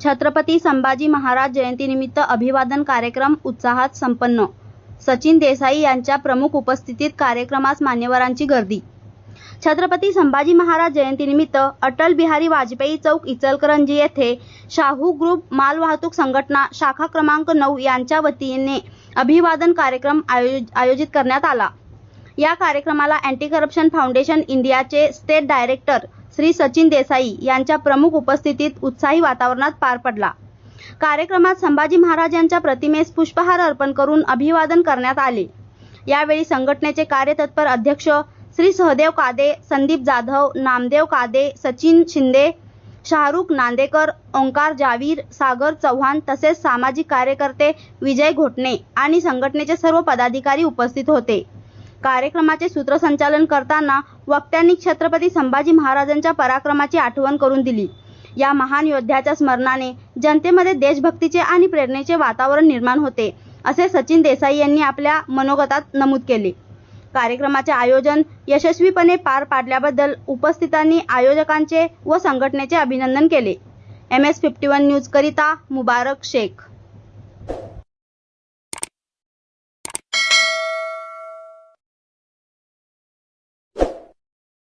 छत्रपती संभाजी महाराज जयंतीनिमित्त अभिवादन कार्यक्रम उत्साहात संपन्न. सचिन देसाई यांच्या प्रमुख उपस्थितीत कार्यक्रमास मान्यवरांची गर्दी. छत्रपती संभाजी महाराज जयंतीनिमित्त अटल बिहारी वाजपेयी चौक इचलकरंजी येथे शाहू ग्रुप मालवाहतूक संघटना शाखा क्रमांक नऊ यांच्या वतीने अभिवादन कार्यक्रम आयोजित करण्यात आला. या कार्यक्रमाला अँटी करप्शन फाउंडेशन इंडियाचे स्टेट डायरेक्टर श्री सचिन देसाई यांच्या प्रमुख उपस्थितीत उत्साही वातावरणात पार पडला. कार्यक्रमात संभाजी महाराज यांच्या प्रतिमेस पुष्पहार अर्पण करून अभिवादन करण्यात आले. यावेळी संघटनेचे कार्यतत्पर अध्यक्ष श्री सहदेव कादे संदीप जाधव नामदेव कादे सचिन शिंदे शाहरुख नांदेकर ओंकार जावीर सागर चव्हाण तसेच सामाजिक कार्यकर्ते विजय घोटणे आणि संघटनेचे सर्व पदाधिकारी उपस्थित होते. कार्यक्रमाचे सूत्रसंचालन करताना वक्त्यांनी छत्रपती संभाजी महाराजांच्या पराक्रमाची आठवण करून दिली. या महान योद्ध्याच्या स्मरणाने जनतेमध्ये देशभक्तीचे आणि प्रेरणेचे वातावरण निर्माण होते असे सचिन देसाई यांनी आपल्या मनोगतात नमूद केले. कार्यक्रमाचे आयोजन यशस्वीपणे पार पाडल्याबद्दल उपस्थितांनी आयोजकांचे व संघटनेचे अभिनंदन केले. M S fifty one news करिता मुबारक शेख.